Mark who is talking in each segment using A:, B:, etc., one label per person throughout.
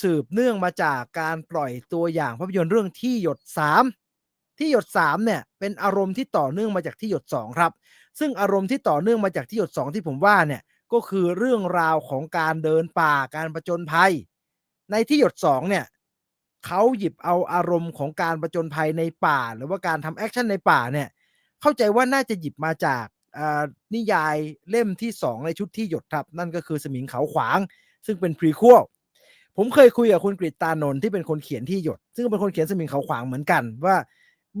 A: สืบเนื่องมาจากการปล่อยตัวอย่างภาพยนตร์เรื่องที่หยด 3 ที่หยด 3 เนี่ย เป็นอารมณ์ที่ต่อเนื่องมาจากที่หยด 2 ครับ ซึ่งอารมณ์ที่ต่อเนื่องมาจากที่หยด 2 ที่ผมว่าเนี่ยก็คือเรื่องราวของการเดินป่าการประจนภัย ในที่หยด 2 เนี่ยเขาหยิบเอาอารมณ์ของการประจนภัยในป่า หรือว่าการทำแอคชั่นในป่าเนี่ยเข้าใจว่าน่าจะหยิบมาจากนิยายเล่มที่ 2 ในชุดที่หยดครับ นั่นก็คือสมิงเขาขวาง ซึ่งเป็นพรีควล ผมเคยคุยกับคุณกฤตตานนท์ที่เป็นคนเขียนที่หยด ซึ่งเป็นคนเขียนสมิงเขาขวางเหมือนกันว่า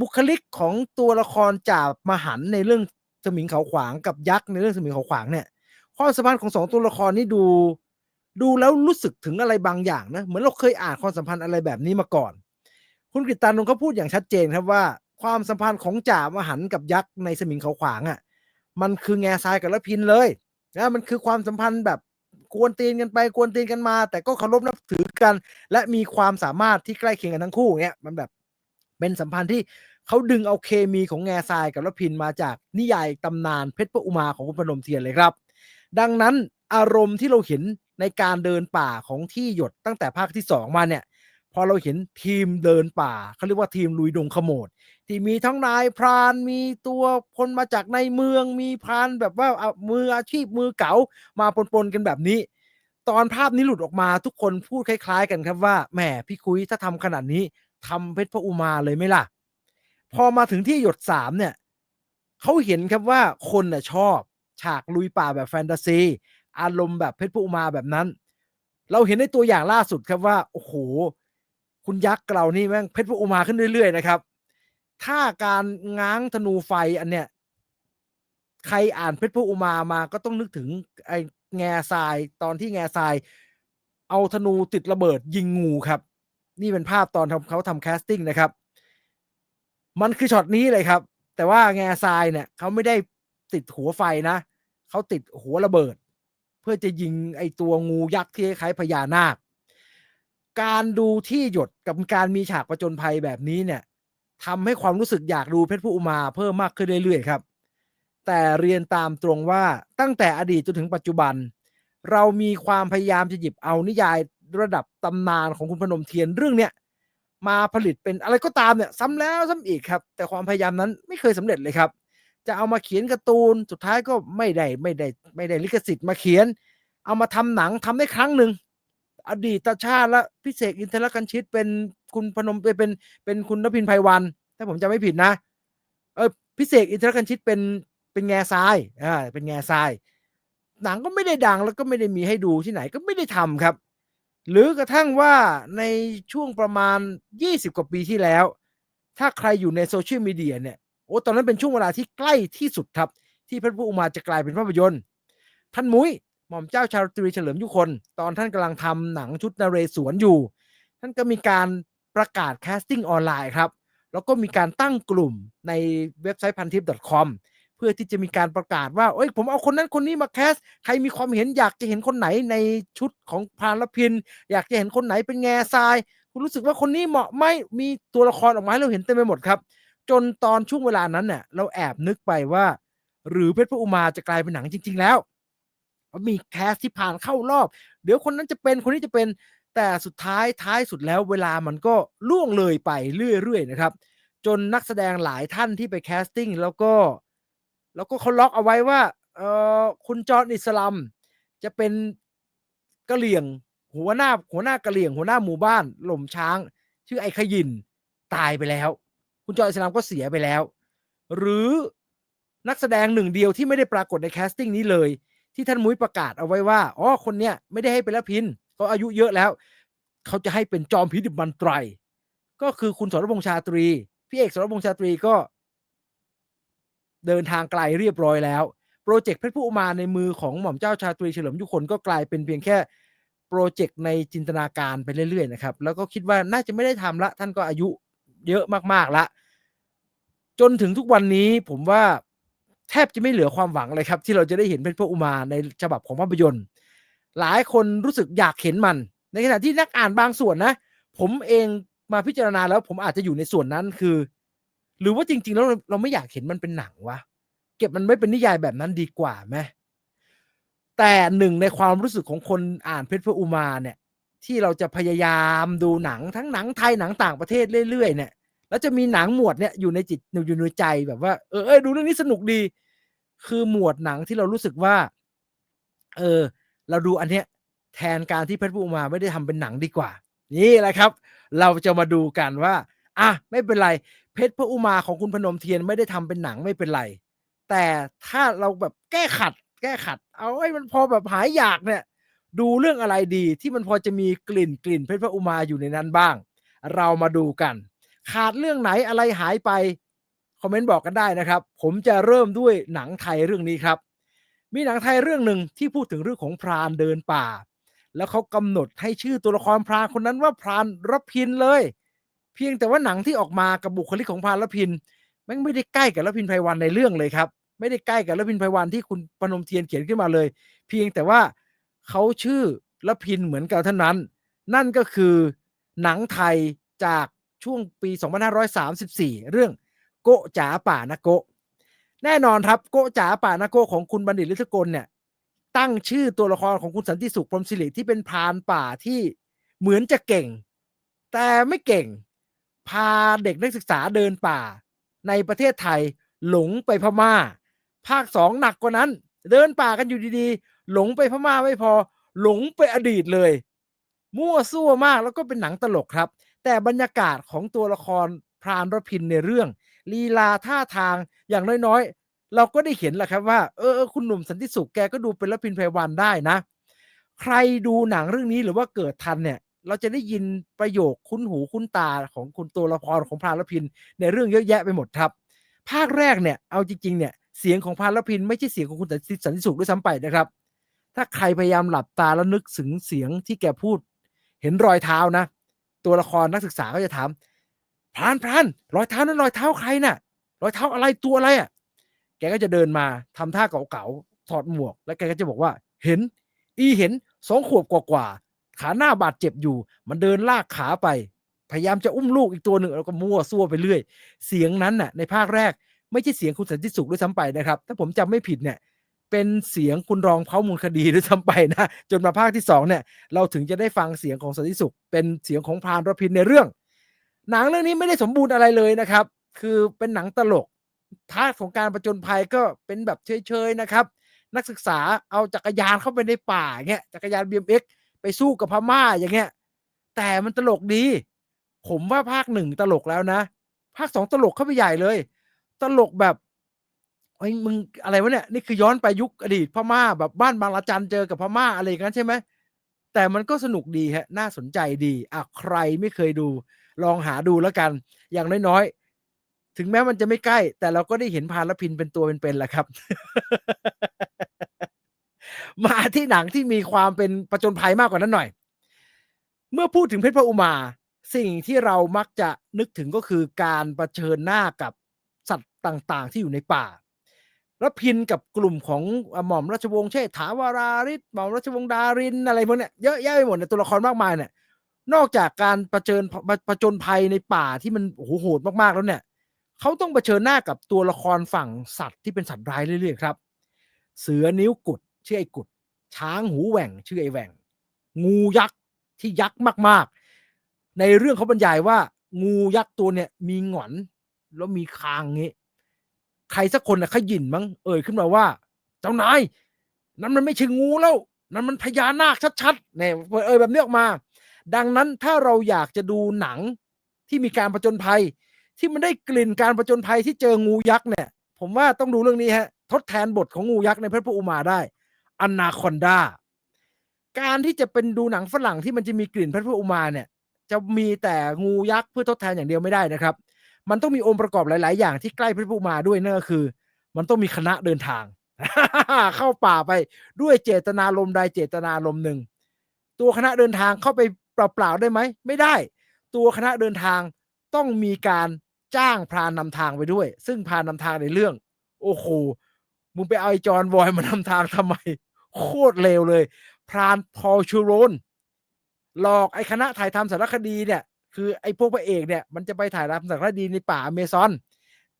A: บุคลิกของตัวละครจ่ามหันในเรื่องสมิงเขาขวางกับยักษ์ในเรื่องสมิงเขาขวางเนี่ยความสัมพันธ์ของสองตัวละครนี่ดู ดูแล้วรู้สึกถึงอะไรบางอย่างนะเหมือนเราเคยอ่านความสัมพันธ์อะไรแบบนี้มาก่อน คุณกฤตตานนท์เขาพูดอย่างชัดเจนครับว่า ความสัมพันธ์ของจ่ามหันกับยักษ์ในสมิงเขาขวางอะมันคือแง่ทรายกับละพินเลยนะมันคือความสัมพันธ์แบบ กวนตีนกันไปกวนตีนกันมา แต่ก็เคารพนับถือกัน และมีความสามารถที่ใกล้เคียงกันทั้งคู่เนี้ยมันแบบเป็นสัมพันธ์ที่เขาดึงเอาเคมีของแง่ทรายกับละพินมาจากนิยายตำนานเพชรพระอุมาของคุณพนมเทียนเลยครับ ดังนั้นอารมณ์ที่เราเห็นในการเดินป่าของที่หยดตั้งแต่ภาคที่สองมาเนี่ย พอเราเห็นทีมเดินป่าเขาเรียกว่าทีมลุยดงขโมด ที่มีทั้งนายพรานมีตัวคนมาจากในเมืองมีพรานแบบว่าเอามืออาชีพมือเก๋ามาปนๆกันแบบนี้ ตอนภาพนี้หลุดออกมาทุกคนพูดคล้าย ๆ กันครับว่าแหมพี่คุยถ้าทำขนาดนี้ทำเพชรพระอุมาเลยไหมล่ะ พอมาถึงที่หยดสามเนี่ยเขาเห็นครับว่าคนน่ะชอบฉากลุยป่าแบบแฟนตาซี อารมณ์แบบเพชรพระอุมาแบบนั้น เราเห็นในตัวอย่างล่าสุดครับว่าโอ้โห คุณยักษ์เรานี่แม่งเพชรพระอุมาขึ้นเรื่อยๆนะครับ ถ้าการง้างธนูไฟอันเนี้ยใครอ่านเพชรพระอุมามาก็ต้องนึกถึงไอ้แง่ทรายตอนที่แง่ทราย เอาธนูติดระเบิดยิงงูครับ นี่เป็นภาพตอนเขาทำแคสติ้งนะครับ มันคือช็อตนี้เลยครับ แต่ว่าแง่ทรายเนี่ยเขาไม่ได้ติดหัวไฟนะเขาติดหัวระเบิด เพื่อจะยิงไอตัวงูยักษ์ที่คล้ายพญานาค การดูที่หยดกับการมีฉากประจนภัยแบบนี้เนี่ยทำให้ความรู้สึกอยากดูเพชรผู้อุมาเพิ่มมากขึ้นเรื่อยๆครับ แต่เรียนตามตรงว่าตั้งแต่อดีตจนถึงปัจจุบัน เรามีความพยายามจะหยิบเอานิยายระดับตำนานของคุณพนมเทียนเรื่องเนี้ยมาผลิตเป็นอะไรก็ตามเนี่ยซ้ำแล้วซ้ำอีกครับ แต่ความพยายามนั้นไม่เคยสำเร็จเลยครับ จะเอามาเขียนการ์ตูนสุดท้ายก็ไม่ได้ไม่ได้ไม่ได้ลิขสิทธิ์มาเขียน เอามาทำหนังทำได้ครั้งหนึ่ง อดีตชาติและพิเศษอินทรกันชิตเป็นคุณพนมเป็นเป็นเป็นคุณนภินไพวัน ถ้าผมจำไม่ผิดนะ เออพิเศษอินทรกันชิตเป็นเป็นแง่ทรายอ่าเป็นแง่ทราย หนังก็ไม่ได้ดังแล้วก็ไม่ได้มีให้ดูที่ไหนก็ไม่ได้ทำครับ หรือกระทั่งว่าในช่วงประมาณ 20 กว่าปีที่แล้ว ถ้าใครอยู่ในโซเชียลมีเดียเนี่ยโอ้ตอนนั้นเป็นช่วงเวลาที่ใกล้ที่สุดครับ ที่พระพุทธอุมาจะกลายเป็นภาพยนตร์ท่านมุ้ย หม่อมเจ้าชาตรีเฉลิมยุคน ตอนท่านกำลังทำหนังชุดนเรศวรอยู่ ท่านก็มีการประกาศแคสติ้งออนไลน์ครับ แล้วก็มีการตั้งกลุ่มในเว็บไซต์พันทิป .com เพื่อที่จะมีการประกาศว่าเอ้ยผมเอาคนนั้นคนนี้มาแคส ใครมีความเห็นอยากจะเห็นคนไหนในชุดของพานละพิน อยากจะเห็นคนไหนเป็นแง่ทราย คุณรู้สึกว่าคนนี้เหมาะไหมมีตัวละครออกมาให้เราเห็นเต็มไปหมดครับ จนตอนช่วงเวลานั้นเนี่ยเราแอบนึกไปว่า หรือเพชรพระอุมาจะกลายเป็นหนังจริง ๆ แล้ว มีแคสที่ผ่านเข้ารอบ เดี๋ยวคนนั้นจะเป็นคนนี้จะเป็นแต่สุดท้ายท้ายสุดแล้วเวลามันก็ล่วงเลยไปเรื่อยๆนะครับ จนนักแสดงหลายท่านที่ไปแคสติ้งแล้วก็ แล้วก็เขาล็อกเอาไว้ว่าเออคุณจอร์นอิสลามจะเป็นกะเหลี่ยง หัวหน้าหัวหน้ากะเหลี่ยง หัวหน้าหมู่บ้านหล่มช้าง ชื่อไอ้ขยินตายไปแล้ว คุณจอร์นอิสลามก็เสียไปแล้ว หรือนักแสดงหนึ่งเดียวที่ไม่ได้ปรากฏในแคสติ้งนี้เลย ที่ท่านมุ้ยประกาศเอาไว้ว่าอ๋อคนเนี้ยไม่ได้ให้เป็นละพินเขาอายุเยอะแล้ว เขาจะให้เป็นจอมพิดิบมันไตร ก็คือคุณสรพงษ์ชาตรี พี่เอกสรพงษ์ชาตรีก็ เดินทางไกลเรียบร้อยแล้ว โปรเจกต์เพชรผู้มาในมือของหม่อมเจ้าชาตรีเฉลิมยุคนก็กลายเป็นเพียงแค่โปรเจกต์ในจินตนาการไปเรื่อยๆนะครับ แล้วก็คิดว่าน่าจะไม่ได้ทำละ ท่านก็อายุเยอะมากๆละ จนถึงทุกวันนี้ผมว่า แทบจะไม่เหลือความหวังเลยครับ ที่เราจะได้เห็นเพชรพระอุมาในฉบับของภาพยนตร์ หลายคนรู้สึกอยากเห็นมัน ในขณะที่นักอ่านบางส่วนนะ ผมเองมาพิจารณาแล้วผมอาจจะอยู่ในส่วนนั้นคือ หรือว่าจริง ๆ แล้วเราเราไม่อยากเห็นมันเป็นหนังวะเก็บมันไม่เป็นนิยายแบบนั้นดีกว่าไหมแต่หนึ่งในความรู้สึกของคนอ่านเพชรพระอุมาเนี่ย ที่เราจะพยายามดูหนังทั้งหนังไทยหนังต่างประเทศเรื่อยๆเนี่ย แล้วจะมีหนังหมวดเนี่ยอยู่ในจิตอยู่ในใจแบบว่าเออเอยดูเรื่องนี้สนุกดี คือหมวดหนังที่เรารู้สึกว่า เออ เราดูอันเนี้ยแทนการที่เพชรบุมาไม่ได้ทำเป็นหนังดีกว่า นี่แหละครับ เราจะมาดูกันว่าอะไม่เป็นไร เพชรพระอุมาของคุณพนมเทียนไม่ได้ทำเป็นหนังไม่เป็นไร แต่ถ้าเราแบบแก้ขัด แก้ขัด เอาไอ้มันพอแบบหายอยากเนี่ย ดูเรื่องอะไรดีที่มันพอจะมีกลิ่นกลิ่นเพชรพระอุมาอยู่ในนั้นบ้าง เรามาดูกัน ขาดเรื่องไหนอะไรหายไป คอมเมนต์บอกกันได้นะครับ ผมจะเริ่มด้วยหนังไทยเรื่องนี้ครับ มีหนังไทยเรื่องหนึ่งที่พูดถึงเรื่องของพรานเดินป่า แล้วเขากำหนดให้ชื่อตัวละครพรานคนนั้นว่าพรานรพินเลย เพียงแต่ว่าหนังที่ออกมากับบุคลิกของพรานรพินม่งไม่ได้ใกล้กับรพินไพวันในเรื่องเลยครับไม่ได้ใกล้กับรพินไพวันที่คุณปนมเทียนเขียนขึ้นมาเลย เพียงแต่ว่าเขาชื่อรพินเหมือนกันเท่านั้น นั่นก็คือหนังไทยจาก ช่วงปี 2534 เรื่องโกะจ๋าป่านะโกะแน่นอนครับโกะจ๋าป่านะโกะของคุณบัณฑิตฤทธกลเนี่ยตั้งชื่อตัวละครของคุณสันติสุขพรมศิริที่เป็นพรานป่าที่เหมือนจะเก่ง แต่ไม่เก่ง พาเด็กนักศึกษาเดินป่า ในประเทศไทยหลงไปพม่า ภาคสองหนักกว่านั้น เดินป่ากันอยู่ดีๆ หลงไปพม่าไม่พอ หลงไปอดีตเลย มั่วซั่วมากแล้วก็เป็นหนังตลกครับ แต่บรรยากาศของตัวละครพรานรพินในเรื่องลีลาท่าทางอย่างน้อยๆ เราก็ได้เห็นแหละครับว่าเออคุณหนุ่มสันติสุขแกก็ดูเป็นรพินไพวันได้นะ ใครดูหนังเรื่องนี้หรือว่าเกิดทันเนี่ยเราจะได้ยินประโยคคุ้นหูคุ้นตาของคุณตัวละครของพรานรพินในเรื่องเยอะแยะไปหมดครับ ภาคแรกเนี่ยเอาจริงๆเนี่ยเสียงของพรานรพินไม่ใช่เสียงของคุณสันติสุขด้วยซ้ำไปนะครับ ถ้าใครพยายามหลับตาแล้วนึกถึงเสียงที่แกพูด เห็นรอยเท้านะ ตัวละครนักศึกษาก็จะถามพรานพรานรอยเท้านั้นรอยเท้าใครน่ะ รอยเท้าอะไรตัวอะไรอะ แกก็จะเดินมาทำท่าเก่าๆถอดหมวก แล้วแกก็จะบอกว่า เห็น อีเห็นสองขวบกว่าๆขาหน้าบาดเจ็บอยู่ มันเดินลากขาไป พยายามจะอุ้มลูกอีกตัวหนึ่งแล้วก็มั่วซั่วไปเรื่อย เสียงนั้นน่ะ ในภาคแรก ไม่ใช่เสียงคุณสันติสุขด้วยซ้ำไปนะครับ ถ้าผมจำไม่ผิดเนี่ย เป็นเสียงคุณรองเขามูลคดีด้วยซ้ำไปนะ จนมาภาคที่สองเนี่ย เราถึงจะได้ฟังเสียงของสันติสุข เป็นเสียงของพรานรพินในเรื่อง หนังเรื่องนี้ไม่ได้สมบูรณ์อะไรเลยนะครับ คือเป็นหนังตลกท่าของการประจนภัยก็เป็นแบบเฉยๆนะครับ นักศึกษาเอาจักรยานเข้าไปในป่าเงี้ยจักรยาน BMX ไปสู้กับพม่าอย่างเงี้ยแต่มันตลกดี ผมว่าภาคหนึ่งตลกแล้วนะ ภาคสองตลกเข้าไปใหญ่เลย ตลกแบบ ไอ้ยมึงอะไรวะเนี่ยนี่คือย้อนไปยุคอดีตพม่าแบบบ้านบางละจันเจอกับพม่าอะไรอย่างนั้นใช่ไหมแต่มันก็สนุกดีฮะน่าสนใจดีอะใครไม่เคยดู ลองหาดูแล้วกัน อย่างน้อยๆ ถึงแม้มันจะไม่ใกล้ แต่เราก็ได้เห็นพานละพินเป็นตัวเป็นๆแหละครับ มาที่หนังที่มีความเป็นประจนภัยมากกว่านั้นหน่อย เมื่อพูดถึงเพชรพระอุมา สิ่งที่เรามักจะนึกถึงก็คือการรเผชิญหน้ากับสัตว์ต่าง ๆ ที่อยู่ในป่า แล้วพินกับกลุ่มของหม่อมราชวงศ์เชษฐาวาราริศหม่อมราชวงศ์ดารินอะไรพวกเนี้ยเยอะแยะไปหมดในตัวละครมากมายเนี่ยนอกจากการประเจิญประจนภัยในป่าที่มันโอ้โหโหดมากๆแล้วเนี่ยเขาต้องเผชิญหน้ากับตัวละครฝั่งสัตว์ที่เป็นสัตว์ร้ายเรื่อยๆครับ เสือนิ้วกุดชื่อไอ้กุด ช้างหูแหว่ง ชื่อไอ้แหว่ง งูยักษ์ที่ยักษ์มากๆ ในเรื่องเขาบรรยายว่า งูยักษ์ตัวเนี่ยมีหงอนแล้วมีคางงี้ ใครสักคนนะขยินมั้งเอ่ยขึ้นมาว่า เจ้านายนั้นมันไม่ใช่งูแล้ว นั้นมันพญานาคชัดๆเนี่ยเอ่ยแบบนี้ออกมา ดังนั้นถ้าเราอยากจะดูหนังที่มีการผจญภัย ที่มันได้กลิ่นการผจญภัยที่เจองูยักษ์เนี่ย ผมว่าต้องดูเรื่องนี้ฮะทดแทนบทของงูยักษ์ในพระพุทธอุมาได้อนาคอนดาการที่จะเป็นดูหนังฝรั่งที่มันจะมีกลิ่นพระพุทธอุมาเนี่ย จะมีแต่งูยักษ์เพื่อทดแทนอย่างเดียวไม่ได้นะครับ มันต้องมีองค์ประกอบหลาย ๆ อย่างที่ใกล้พระพุทธมาด้วยนั่นก็คือ มันต้องมีคณะเดินทาง เข้าป่าไปด้วยเจตนาลมใดเจตนาลมหนึ่ง ตัวคณะเดินทางเข้าไปเปล่า ๆ ได้ไหม ไม่ได้ ตัวคณะเดินทางต้องมีการจ้างพรานนำทางไปด้วย ซึ่งพรานนำทางในเรื่อง โอ้โหมึงไปเอาไอจอนวอยมานำทางทำไม โคตรเลวเลย พรานพอชูโรนหลอกไอคณะถ่ายทำสารคดีเนี่ย คือไอ้พวกพระเอกเนี่ยมันจะไปถ่ายทำสารคดีในป่าอเมซอน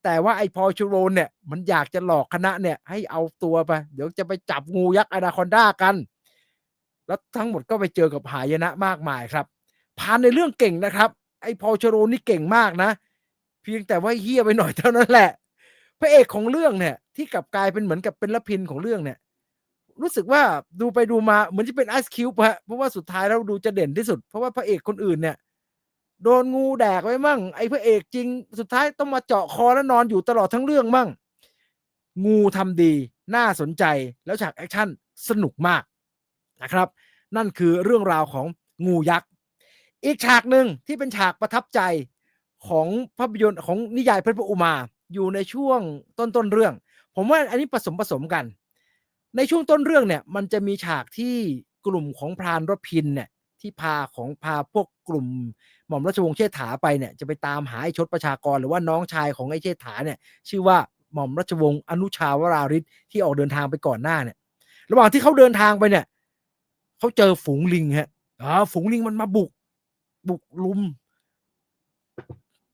A: แต่ว่าไอ้พอชูโรนเนี่ยมันอยากจะหลอกคณะเนี่ยให้เอาตัวไป เดี๋ยวจะไปจับงูยักษ์อนาคอนดากัน แล้วทั้งหมดก็ไปเจอกับหายนะมากมายครับ พานในเรื่องเก่งนะครับ ไอ้พอลเชโรนี่เก่งมากนะ เพียงแต่ว่าเฮี้ยไปหน่อยเท่านั้นแหละ พระเอกของเรื่องเนี่ยที่กลับกลายเป็นเหมือนกับเป็นละพินของเรื่องเนี่ยรู้สึกว่าดูไปดูมาเหมือนจะเป็นไอซ์คิวบ์ฮะเพราะว่าสุดท้ายแล้วดูจะเด่นที่สุด เพราะว่าพระเอกคนอื่นเนี่ย โดนงูแดกไว้มั่ง ไอ้พระเอกจริง สุดท้ายต้องมาเจาะคอแล้วนอนอยู่ตลอดทั้งเรื่องมั่ง งูทำดีน่าสนใจแล้วฉากแอคชั่นสนุกมากนะครับ นั่นคือเรื่องราวของงูยักษ์ อีกฉากหนึ่งที่เป็นฉากประทับใจของภาพยนตร์ของนิยายพรพระอุมาอยู่ในช่วงต้นต้นเรื่อง ผมว่าอันนี้ผสมผสมกัน ในช่วงต้นเรื่องเนี่ยมันจะมีฉากที่กลุ่มของพรานรพินเนี่ย ที่พาของพาพวกกลุ่มหม่อมราชวงศ์เชษฐาไปเนี่ยจะไปตามหาไอ้ชดประชากรหรือว่าน้องชายของไอ้เชษฐาเนี่ยชื่อว่าหม่อมราชวงศ์อนุชาวราริศที่ออกเดินทางไปก่อนหน้าเนี่ย ระหว่างที่เขาเดินทางไปเนี่ยเขาเจอฝูงลิงฮะอ่าฝูงลิงมันมาบุก บุกลุม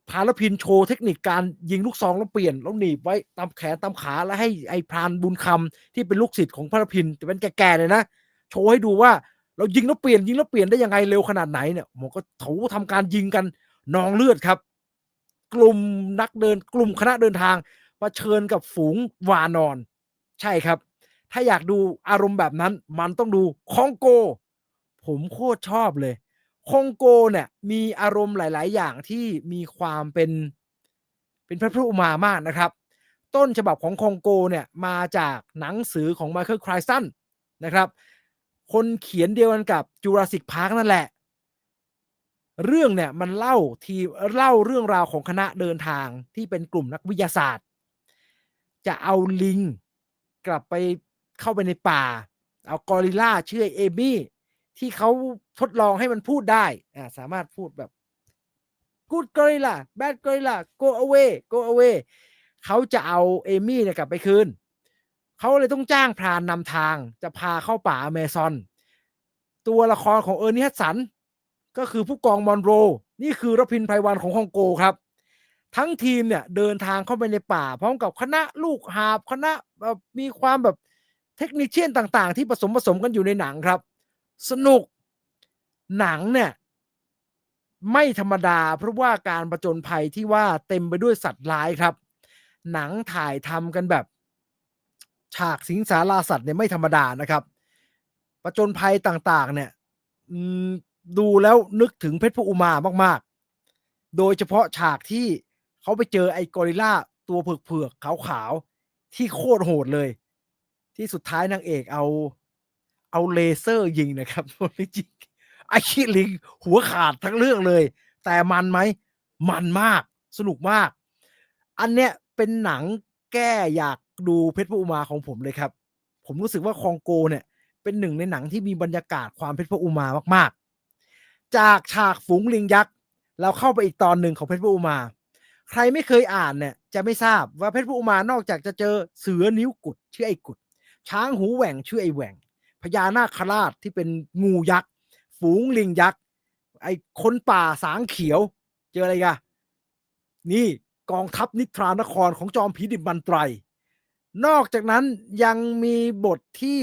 A: พารพินโชว์เทคนิคการยิงลูกซองแล้วเปลี่ยนแล้วหนีบไว้ตามแขนตามขาแล้วให้ไอ้พรานบุญคำที่เป็นลูกศิษย์ของพารพินแต่เป็นแก่ๆเลยนะโชว์ให้ดูว่า เรายิงแล้วเปลี่ยนยิงแล้วเปลี่ยนได้ยังไงเร็วขนาดไหนเนี่ยผมก็ถูทำการยิงกันนองเลือดครับ กลุ่มนักเดิน กลุ่มคณะเดินทางเผชิญกับฝูงวานอน ใช่ครับ ถ้าอยากดูอารมณ์แบบนั้น มันต้องดูคองโก ผมโคตรชอบเลยคองโกเนี่ย มีอารมณ์หลาย ๆ อย่างที่มีความเป็น เป็นพระพุทธอุมามากนะครับ ต้นฉบับของคองโกเนี่ยมาจากหนังสือของไมเคิลคลายสันนะครับ คนเขียนเดียวกันกับจูราสิกพาร์คนั่นแหละ เรื่องเนี่ยมันเล่าทีเล่าเรื่องราวของคณะเดินทางที่เป็นกลุ่มนักวิทยาศาสตร์ จะเอาลิงกลับไปเข้าไปในป่า เอากอริลลาเชื่อเอมี่ที่เขาทดลองให้มันพูดได้อ่าสามารถพูดแบบ good gorilla bad gorilla go away go away เขาจะเอาเอมี่เนี่ยกลับไปคืน เขาเลยต้องจ้างพรานนำทาง จะพาเข้าป่าอเมซอน ตัวละครของเออร์นี่ฮัตสัน ก็คือผู้กองมอนโร นี่คือรพินไพรวันของฮ่องโกครับ ทั้งทีมเนี่ยเดินทางเข้าไปในป่า พร้อมกับคณะลูกหาบคณะแบบมีความแบบเทคนิคเชียนต่าง ๆ ที่ผสมผสมกันอยู่ในหนังครับ สนุกหนังเนี่ยไม่ธรรมดาเพราะว่าการประจนภัยที่ว่าเต็มไปด้วยสัตว์ร้ายครับ หนังถ่ายทำกันแบบ ฉากสิงสาราสัตว์เนี่ยไม่ธรรมดานะครับประจนภัยต่างๆ เนี่ยดูแล้วนึกถึงเพชรพระอุมามาก ๆ โดยเฉพาะฉากที่เขาไปเจอไอ้กอริลลาตัวเผือกๆขาวๆที่โคตรโหดเลย ที่สุดท้ายนางเอกเอา เอาเลเซอร์ยิงนะครับนจริงไอ้ขี้ลิงหัวขาดทั้งเรื่องเลย แต่มันไหม มันมากสนุกมาก อันเนี้ยเป็นหนังแก้อยาก ดูเพชรพระอุมาของผมเลยครับ ผมรู้สึกว่าคองโกเนี่ย เป็นหนึ่งในหนังที่มีบรรยากาศความเพชรพระอุมามาก ๆ จากฉากฝูงลิงยักษ์เราเข้าไปอีกตอนหนึ่งของเพชรพระอุมา ใครไม่เคยอ่านเนี่ยจะไม่ทราบว่าเพชรพระอุมานอกจากจะเจอเสือนิ้วกุดชื่อไอ้กุด ช้างหูแหว่งชื่อไอ้แหว่งพญานาคราชที่เป็นงูยักษ์ฝูงลิงยักษ์ไอ้คนป่าสางเขียว เจออะไรกันนี่กองทัพนิทรานครของจอมผีดิบบันไตร นอกจากนั้นยังมีบทที่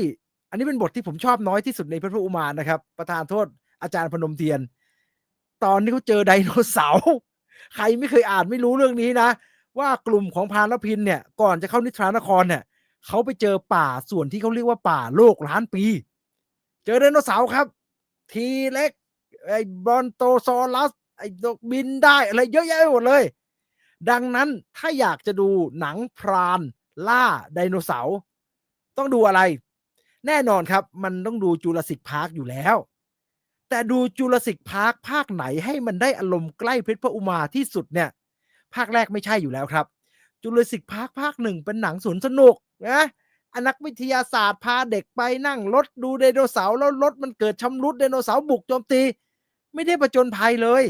A: อันนี้เป็นบทที่ผมชอบน้อยที่สุดในพระพุทธอุมานะครับ ประธานโทษอาจารย์พนมเทียน ตอนที่เขาเจอไดโนเสาร์ใครไม่เคยอ่านไม่รู้เรื่องนี้นะ ว่ากลุ่มของพานรพินเนี่ย ก่อนจะเข้านิทรานครเนี่ยเขาไปเจอป่าส่วนที่เขาเรียกว่าป่าโลกล้านปี เจอไดโนเสาร์ครับ ทีเล็กไอ้บอนโตซอรัสไอ้ดกบินได้อะไรเยอะแยะไปหมดเลย ดังนั้นถ้าอยากจะดูหนังพราน ล่าไดโนเสาร์ต้องดูอะไร แน่นอนครับ มันต้องดูจูราสสิกพาร์คอยู่แล้ว แต่ดูจูราสสิกพาร์คภาคไหนให้มันได้อารมณ์ใกล้เพชรพระอุมาที่สุดเนี่ย ภาคแรกไม่ใช่อยู่แล้วครับจูราสสิกพาร์คภาคหนึ่งเป็นหนังสวนสนุกนะอนักวิทยาศาสตร์พาเด็กไปนั่งรถดูไดโนเสาร์แล้วรถมันเกิดชำรุดไดโนเสาร์บุกโจมตี ไม่ได้ประจนภัยเลย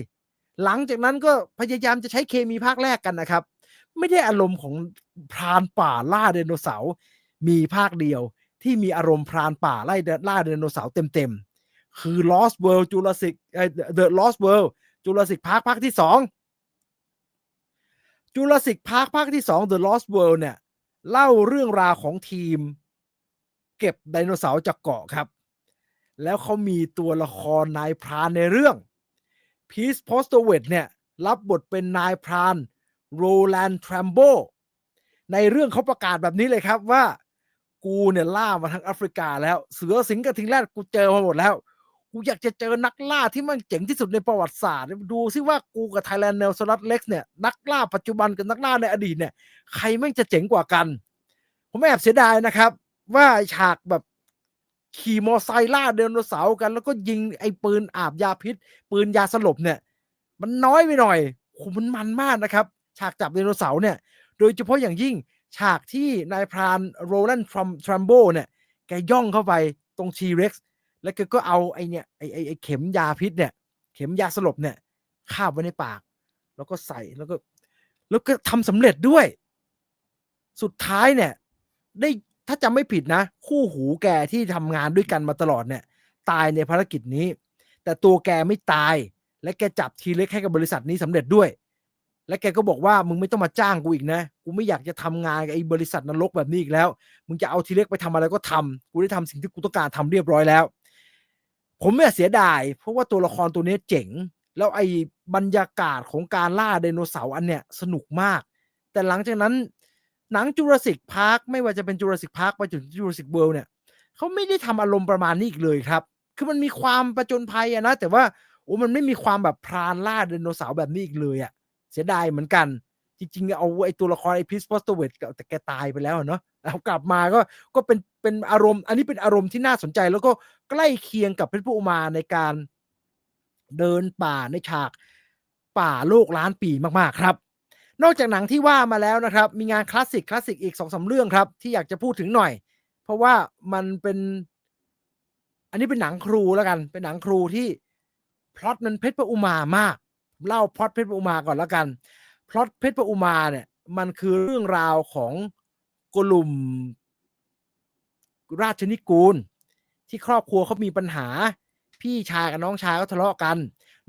A: หลังจากนั้นก็พยายามจะใช้เคมีภาคแรกกันนะครับ ไม่ได้อารมณ์ของพรานป่าล่าไดโนเสาร์มีภาคเดียวที่มีอารมณ์พรานป่าไล่ล่าไดโนเสาร์เต็มๆ คือ Lost World Jurassic เอ่อ The Lost World Jurassic Park ภาคที่สอง Jurassic Park ภาคที่สอง The Lost World เนี่ย เล่าเรื่องราวของทีม เก็บไดโนเสาร์จากเกาะครับ แล้วเขามีตัวละครนายพรานในเรื่องพีซพอสโตเวตเนี่ย รับบทเป็นนายพราน โรแลนด์ทรัมโบในเรื่องเขาประกาศแบบนี้เลยครับว่า กูเนี่ยล่ามาทั้งแอฟริกาแล้วเสือสิงห์กระทิงแรดกูเจอมาหมดแล้ว กูอยากจะเจอนักล่าที่มันเจ๋งที่สุดในประวัติศาสตร์ ดูซิว่ากูกับไทยแลนด์เนลสลัดเล็กเนี่ยนักล่าปัจจุบันกับนักล่าในอดีตเนี่ยใครแม่งจะเจ๋งกว่ากัน ผมแอบเสียดายนะครับ ว่าฉากแบบขี่มอไซค์ล่าไดโนเสาร์กัน แล้วก็ยิงไอ้ปืนอาบยาพิษ ปืนยาสลบเนี่ย มันน้อยไปหน่อยโหมันมันมากนะครับ ฉากจับไดโนเสาร์เนี่ย โดยเฉพาะอย่างยิ่งฉากที่นายพรานโรแลนด์ทรัมทรัมโบเนี่ย แกย่องเข้าไปตรงทีเร็กซ์แล้วแกก็เอาไอเนี่ยไอไอไอเข็มยาพิษเนี่ย เข็มยาสลบเนี่ยคาบไว้ในปาก แล้วก็ใส่แล้วก็ แล้วก็ทำสำเร็จด้วย สุดท้ายเนี่ย ได้ถ้าจำไม่ผิดนะ คู่หูแกที่ทำงานด้วยกันมาตลอดเนี่ย ตายในภารกิจนี้ แต่ตัวแกไม่ตาย และแกจับทีเล็กให้กับบริษัทนี้สำเร็จด้วย และแกก็บอกว่ามึงไม่ต้องมาจ้างกูอีกนะ กูไม่อยากจะทำงานกับไอ้บริษัทนรกแบบนี้อีกแล้ว มึงจะเอาทีเล็กไปทำอะไรก็ทำกูได้ทำสิ่งที่กูต้องการทำเรียบร้อยแล้ว ผมเนี่เสียดาย เพราะว่าตัวละครตัวนี้เจ๋ง แล้วไอ้บรรยากาศของการล่าไดโนเสาร์อันเนี้ยสนุกมาก แต่หลังจากนั้น หนังจูราสสิกพาร์คไม่ว่าจะเป็นจูราสสิกพาร์คไปจนจูราสสิกเวิลด์เนี่ยเขาไม่ได้ทำอารมณ์ประมาณนี้อีกเลยครับ คือมันมีความประจนภัยอะนะ แต่ว่าโอ้มันไม่มีความแบบพรานล่าไดโนเสาร์แบบนี้อีกเลยอะ เสียดายเหมือนกัน จริงๆ เอาไอ้ตัวละครไอ้พิสปอสโตเวตแต่แกตายไปแล้วเนาะเอากลับมาก็ก็เป็นเป็นอารมณ์ อันนี้เป็นอารมณ์ที่น่าสนใจ แล้วก็ใกล้เคียงกับเพชรพุอุมาในการเดินป่าในฉากป่าโลกล้านปีมากๆครับ นอกจากหนังที่ว่ามาแล้วนะครับ มีงานคลาสสิกคลาสสิกอีกสองสาเรื่องครับ ที่อยากจะพูดถึงหน่อย เพราะว่ามันเป็น อันนี้เป็นหนังครูแล้วกัน เป็นหนังครูที่พล็อตมันเพชรประอุมามาก เล่าพล็อตเพชรประอุมาก่อนแล้วกันพล็อตเพชรประอุมาเนี่ย มันคือเรื่องราวของกลุ่มราชนิกูล ที่ครอบครัวเขามีปัญหา พี่ชายกับน้องชายก็ทะเลาะกัน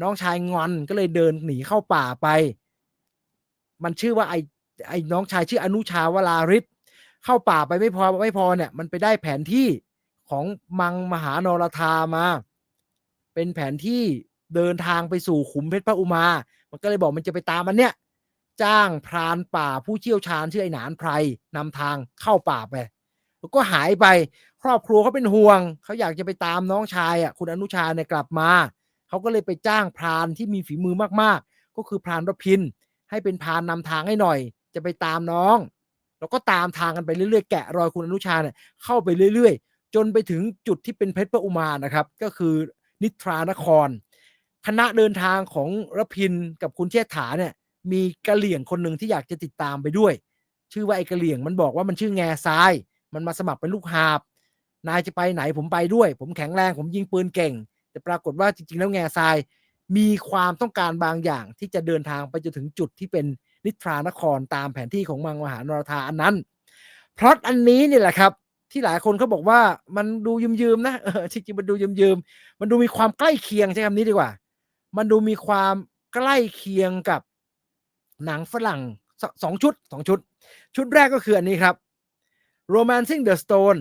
A: น้องชายงอนก็เลยเดินหนีเข้าป่าไป มันชื่อว่าไอ้ไอ้น้องชายชื่ออนุชาวลาริศเข้าป่าไปไม่พอไม่พอเนี่ย มันไปได้แผนที่ของมังมหานรธามา เป็นแผนที่ เดินทางไปสู่ขุมเพชรพระอุมา มันก็เลยบอกมันจะไปตามมันเนี่ย จ้างพรานป่าผู้เชี่ยวชาญชื่อไอ้หนานไพรนำทางเข้าป่าไปแล้วก็หายไปครอบครัวเขาเป็นห่วงเขาอยากจะไปตามน้องชายอะคุณอนุชาเนี่ยกลับมาเขาก็เลยไปจ้างพรานที่มีฝีมือมากๆ ก็คือพรานรพิน ให้เป็นพรานนำทางให้หน่อย จะไปตามน้อง แล้วก็ตามทางกันไปเรื่อยๆแกะรอยคุณอนุชาเนี่ยเข้าไปเรื่อยๆ จนไปถึงจุดที่เป็นเพชรพระอุมานะครับ ก็คือนิทรานคร คณะเดินทางของรพินกับคุณเชษฐาเนี่ย มีกะเหลี่ยงคนหนึ่งที่อยากจะติดตามไปด้วย ชื่อว่าไอ้กะเหลี่ยงมันบอกว่ามันชื่อแง่ทราย มันมาสมัครเป็นลูกหาบ นายจะไปไหนผมไปด้วย ผมแข็งแรงผมยิงปืนเก่ง แต่ปรากฏว่าจริง ๆ แล้วแง่ทราย มีความต้องการบางอย่างที่จะเดินทางไปจนถึงจุดที่เป็นนิทรานครตามแผนที่ของมังมหานรธาอันนั้นเพราะอันนี้นี่แหละครับที่หลายคนเขาบอกว่ามันดูยืมๆนะจริงๆมันดูยืมๆมันดูมีความใกล้เคียงใช้คำนี้ดีกว่า มันดูมีความใกล้เคียงกับหนังฝรั่งสสองชุดสองชุด ชุดแรกก็คืออันนี้ครับ Romancing the Stone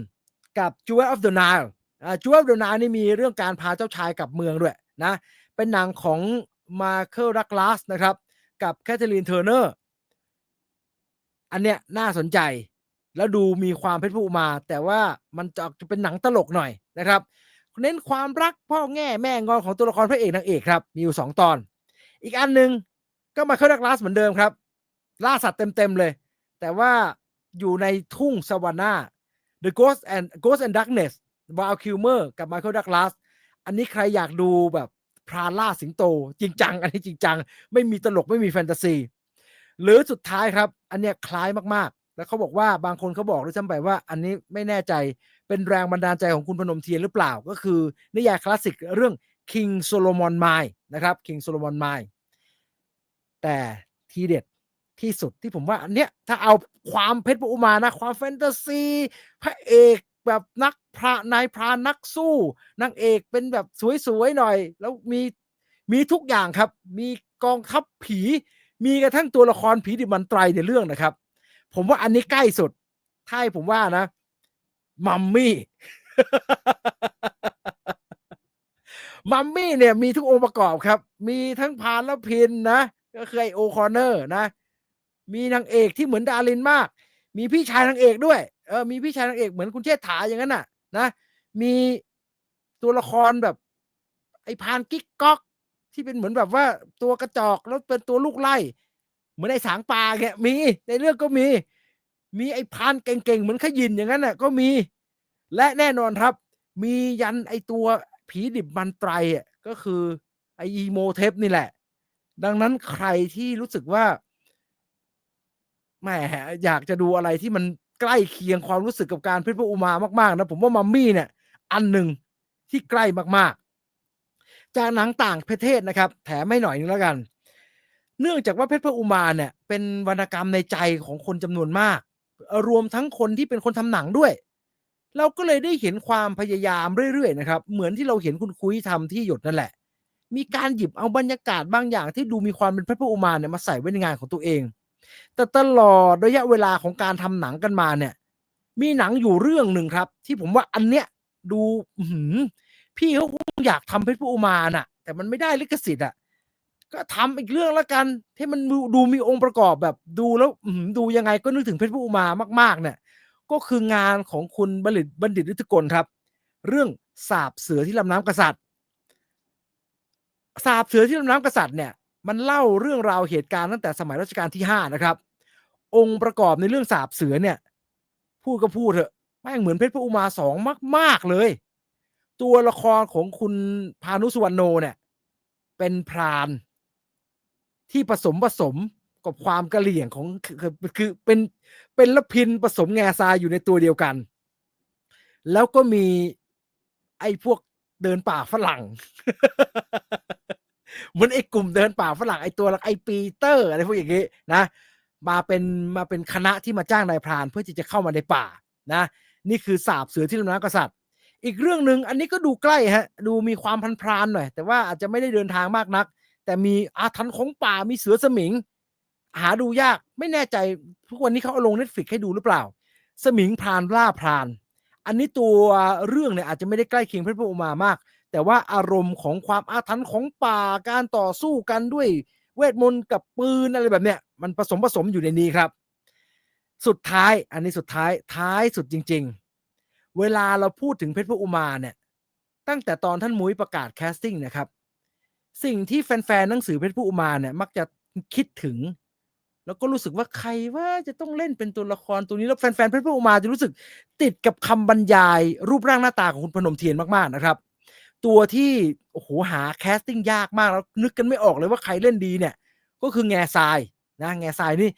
A: กับ Jewel of the Nile อ่า Jewel of the Nile นี่มีเรื่องการพาเจ้าชายกลับเมืองด้วยนะ เป็นหนังของมาเคิลรักลาสนะครับ กับแคทเธอรีนเทอร์เนอร์ อันเนี้ยน่าสนใจแล้วดูมีความเพชรผู้มา แต่ว่ามันจะเป็นหนังตลกหน่อยนะครับ เน้นความรักพ่อแง่แม่งอนของตัวละครพระเอกนางเอกครับ มีอยู่สองตอน อีกอันหนึ่งก็มาเคิลรักลาสเหมือนเดิมครับ ล่าสัตว์เต็มๆเลย แต่ว่าอยู่ในทุ่งสวานา The Ghost and Ghost and Darkness วาลคิวเมอร์กับ Michael Douglas อันนี้ใครอยากดูแบบพราล่าสิงโต จริงจัง อันนี้จริงจัง ไม่มีตลกไม่มีแฟนตาซี หรือสุดท้ายครับ อันเนี้ยคล้ายมากๆ แล้วเขาบอกว่าบางคนเขาบอกด้วยซ้ำไปว่า อันนี้ไม่แน่ใจ เป็นแรงบันดาลใจของคุณพนมเทียนหรือเปล่า ก็คือ นิยายคลาสสิกเรื่อง King Solomon Mine นะครับ King Solomon Mine แต่ทีเด็ดที่สุดที่ผมว่าอันเนี้ยถ้าเอาความเพชรอุมานะ ความแฟนตาซีพระเอกแบบนักพระนายพรานนักสู้นางเอกเป็นแบบสวยๆหน่อย แล้วมีมีทุกอย่างครับ มีกองทัพผี มีกระทั่งตัวละครผีดิบมันไตรในเรื่องนะครับ ผมว่าอันนี้ใกล้สุดถ้าให้ผมว่านะ มัมมี่มัมมี่เนี่ยมีทุกองค์ประกอบครับ มีทั้งพานและพินนะ ก็คือไอโอคอนเนอร์นะ มีนางเอกที่เหมือนดารินมาก มีพี่ชายนางเอกด้วย เออ มีพี่ชายนางเอกเหมือนคุณเชษฐาอย่างนั้นน่ะ นะ มีตัวละครแบบ ไอพานกิ๊กก๊อก ที่เป็นเหมือนแบบว่าตัวกระจอกแล้วเป็นตัวลูกไล่ เหมือนไอสางปลาเนี่ยมีในเรื่องก็มี มีไอ้พานเก่งๆ เหมือนขยินอย่างนั้นน่ะก็มี และแน่นอนครับ มียันไอ้ตัวผีดิบมันไตรอะก็คือไออีโมเทปนี่แหละ ดังนั้นใครที่รู้สึกว่าแหมอยากจะดูอะไรที่มันใกล้เคียงความรู้สึกกับการเพชรพระอุมามากๆนะผมว่ามัมมี่เนี่ย อันหนึ่งที่ใกล้มากๆ จากหนังต่างประเทศนะครับ แถมไม่หน่อยนึงแล้วกัน เนื่องจากว่าเพชรพระอุมาเนี่ย เป็นวรรณกรรมในใจของคนจำนวนมาก รวมทั้งคนที่เป็นคนทำหนังด้วย เราก็เลยได้เห็นความพยายามเรื่อยๆนะครับ เหมือนที่เราเห็นคุณคุยทำที่หยดนั่นแหละ มีการหยิบเอาบรรยากาศบางอย่างที่ดูมีความเป็นพระพุทธอุมาเนี่ยมาใส่ไว้ในงานของตัวเอง แต่ตลอดระยะเวลาของการทำหนังกันมาเนี่ย มีหนังอยู่เรื่องหนึ่งครับ ที่ผมว่าอันเนี้ยดูหืพี่เขาคงอยากทำเพชรพุทธอุมาน่ะ แต่มันไม่ได้ลิขสิทธิ์อะ ก็ทำอีกเรื่องแล้วกันที่มันดูมีองค์ประกอบแบบดูแล้วดูยังไงก็นึกถึงเพชรพุธอุมามาก ๆ เนี่ย ก็คืองานของคุณบัณฑิตบัณฑิตฤทธิกลครับ เรื่องสาบเสือที่ลำน้ำกษัตริย์สาบเสือที่ลำน้ำกษัตริย์เนี่ย มันเล่าเรื่องราวเหตุการณ์ตั้งแต่สมัยรัชกาลที่ห้านะครับ องค์ประกอบในเรื่องสาบเสือเนี่ย พูดก็พูดเถอะแม่งเหมือนเพชรพระอุมาสองมาก ๆ เลย ตัวละครของคุณพานุสุวรรณโนเนี่ย เป็นพราน ที่ผสมผสมกับความกระเหลี่ยงของคือคือเป็นเป็นละพินผสมแง่ทรายอยู่ในตัวเดียวกัน แล้วก็มีไอ้พวกเดินป่าฝรั่งเหมือนไอ้กลุ่มเดินป่าฝรั่งไอ้ตัวไอ้ปีเตอร์อะไรพวกอย่างนี้นะมาเป็นมาเป็นคณะที่มาจ้างนายพรานเพื่อที่จะเข้ามาในป่านะ นี่คือสาบเสือที่ลำน้ำกษัตริย์ อีกเรื่องหนึ่งอันนี้ก็ดูใกล้ฮะดูมีความพันพรานหน่อยแต่ว่าอาจจะไม่ได้เดินทางมากนัก แต่มีอาถรรพ์ของป่ามีเสือสมิง หาดูยากไม่แน่ใจทุกวันนี้เขาเอาลงเน็ตฟิกให้ดูหรือเปล่า สมิงพรานล่าพราน อันนี้ตัวเรื่องเนี่ยอาจจะไม่ได้ใกล้เคียงพระพุทธมามาก แต่ว่าอารมณ์ของความอาถรรพ์ของป่าการต่อสู้กันด้วยเวทมนต์กับปืนอะไรแบบเนี้ยมันผสมผสมอยู่ในนี้ครับ สุดท้ายอันนี้สุดท้ายท้ายสุดจริง ๆ เวลาเราพูดถึงเพชรพระอุมาเนี่ยตั้งแต่ตอนท่านมุ้ยประกาศแคสติ้งนะครับ สิ่งที่แฟนๆหนังสือเพชรพระอุมาเนี่ย มักจะคิดถึง แล้วก็รู้สึกว่าใครว่าจะต้องเล่นเป็นตัวละครตัวนี้แล้วแฟนๆเพชรพระอุมาจะรู้สึกติดกับคำบรรยาย รูปร่างหน้าตาของคุณพนมเทียนมากๆนะครับ ตัวที่โอ้โหหาแคสติ้งยากมากแล้วนึกกันไม่ออกเลยว่าใครเล่นดีเนี่ย ก็คือแง่ทรายนะแง่ทรายนี่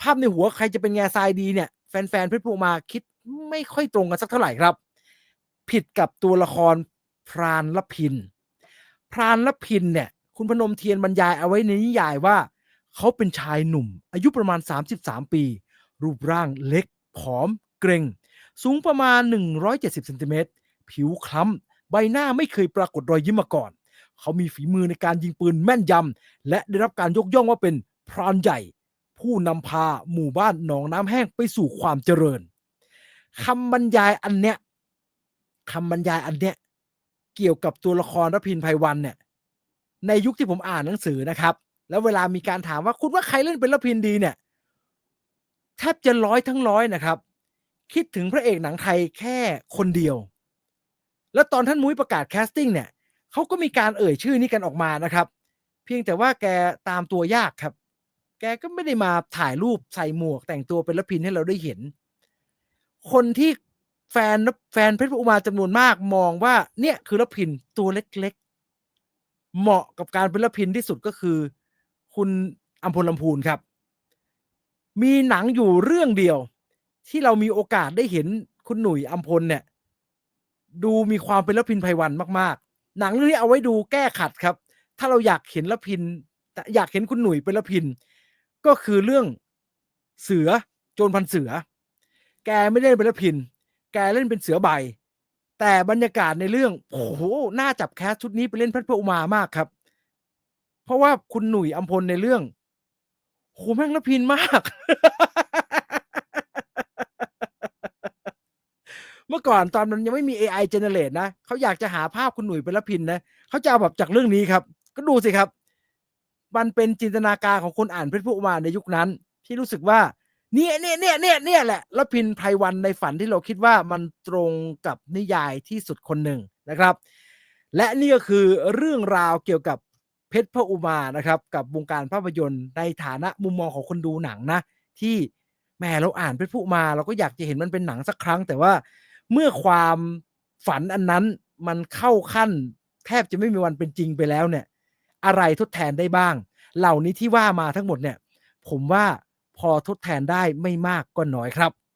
A: ภาพในหัวใครจะเป็นแง่ทรายดีเนี่ยแฟนๆเพชรพลูมาคิดไม่ค่อยตรงกันสักเท่าไหร่ครับ ผิดกับตัวละครพรานละพิน พรานละพินเนี่ย คุณพนมเทียนบรรยายเอาไว้ในนิยายว่า เขาเป็นชายหนุ่ม อายุประมาณ 33 ปี รูปร่างเล็ก ผอม เกรงสูงประมาณ 170เซนติเมตรผิวคล้ำ ใบหน้าไม่เคยปรากฏรอยยิ้มมาก่อน เขามีฝีมือในการยิงปืนแม่นยำ และได้รับการยกย่องว่าเป็นพรานใหญ่ ผู้นำพาหมู่บ้านหนองน้ำแห้งไปสู่ความเจริญคำบรรยายอันเนี้ยคำบรรยายอันเนี้ย เกี่ยวกับตัวละครรพินไพวันเนี่ย ในยุคที่ผมอ่านหนังสือนะครับ แล้วเวลามีการถามว่าคุณว่าใครเล่นเป็นรพินดีเนี่ยแทบจะร้อยทั้งร้อยนะครับ คิดถึงพระเอกหนังไทยแค่คนเดียว แล้วตอนท่านมุ้ยประกาศแคสติ้งเนี่ยเขาก็มีการเอ่ยชื่อนี้กันออกมานะครับ เพียงแต่ว่าแกตามตัวยากครับ แกก็ไม่ได้มาถ่ายรูปใส่หมวกแต่งตัวเป็นละพินให้เราได้เห็น คนที่ แฟนแฟนเพชรอุมาจำนวนมากมองว่าเนี่ยคือละพินตัวเล็กๆ เหมาะกับการเป็นละพินที่สุดก็คือ คุณอัมพลลำพูนครับ มีหนังอยู่เรื่องเดียว ที่เรามีโอกาสได้เห็นคุณหนุ่ยอัมพลเนี่ย ดูมีความเป็นละพินไพวันมากๆ หนังเรื่องนี้เอาไว้ดูแก้ขัดครับ ถ้าเราอยากเห็นละพินอยากเห็นคุณหนุ่ยเป็นละพิน ก็คือเรื่องเสือโจรพันเสือ แกไม่ได้เป็นละพิน แกเล่นเป็นเสือใบ แต่บรรยากาศในเรื่อง โอ้โหน่าจับแคสชุดนี้ไปเล่นพระพระอุมามากครับ เพราะว่าคุณหนุ่ยอัมพลในเรื่องโหแม่งละพินมาก เมื่อก่อนตอนมันยังไม่มีเอไอ generate นะเขาอยากจะหาภาพคุณหนุ่ยเป็นรพินนะเขาจะเอาแบบจากเรื่องนี้ครับ ก็ดูสิครับ มันเป็นจินตนาการของคนอ่านเพชรผู้อุมาในยุคนั้น ที่รู้สึกว่า เนี่ยเนี่ยเนี่ยเนี่ยเนี่ยแหละรพินไพรวันในฝันที่เราคิดว่ามันตรงกับนิยายที่สุดคนหนึ่งนะครับ และนี่ก็คือเรื่องราวเกี่ยวกับเพชรพระอุมานะครับ กับวงการภาพยนตร์ในฐานะมุมมองของคนดูหนังนะ ที่แหมเราอ่านเพชรพระอุมา เราก็อยากจะเห็นมันเป็นหนังสักครั้ง แต่ว่าเมื่อความฝันอันนั้นมันเข้าขั้น แทบจะไม่มีวันเป็นจริงไปแล้วเนี่ย อะไรทดแทนได้บ้าง เหล่านี้ที่ว่ามาทั้งหมดเนี่ย ผมว่า พอทดแทนได้ไม่มากก็น้อยครับ